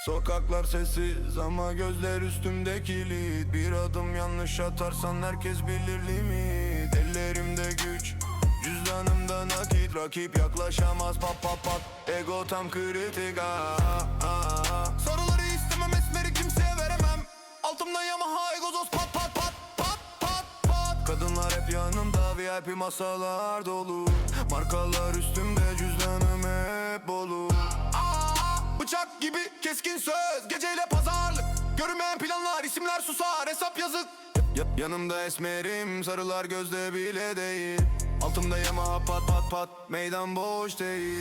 Sokaklar sessiz ama gözler üstümde kilit. Bir adım yanlış atarsan herkes bilir limit. Ellerimde güç Cüzdanımda nakit. Rakip yaklaşamaz pat pat pat. Ego tam kritik ah, ah, ah. Soruları istemem esmeri kimseye veremem. Altımda Yamaha egzoz pat pat pat pat pat pat. Kadınlar hep yanımda VIP masalar dolu. Markalar üstümde cüzdanım Gibi keskin söz Geceyle pazarlık. Görünmeyen planlar isimler susar hesap yazık. Ya- Yanımda esmerim sarılar gözde bile değil. Altımda Yamaha pat pat pat Meydan boş değil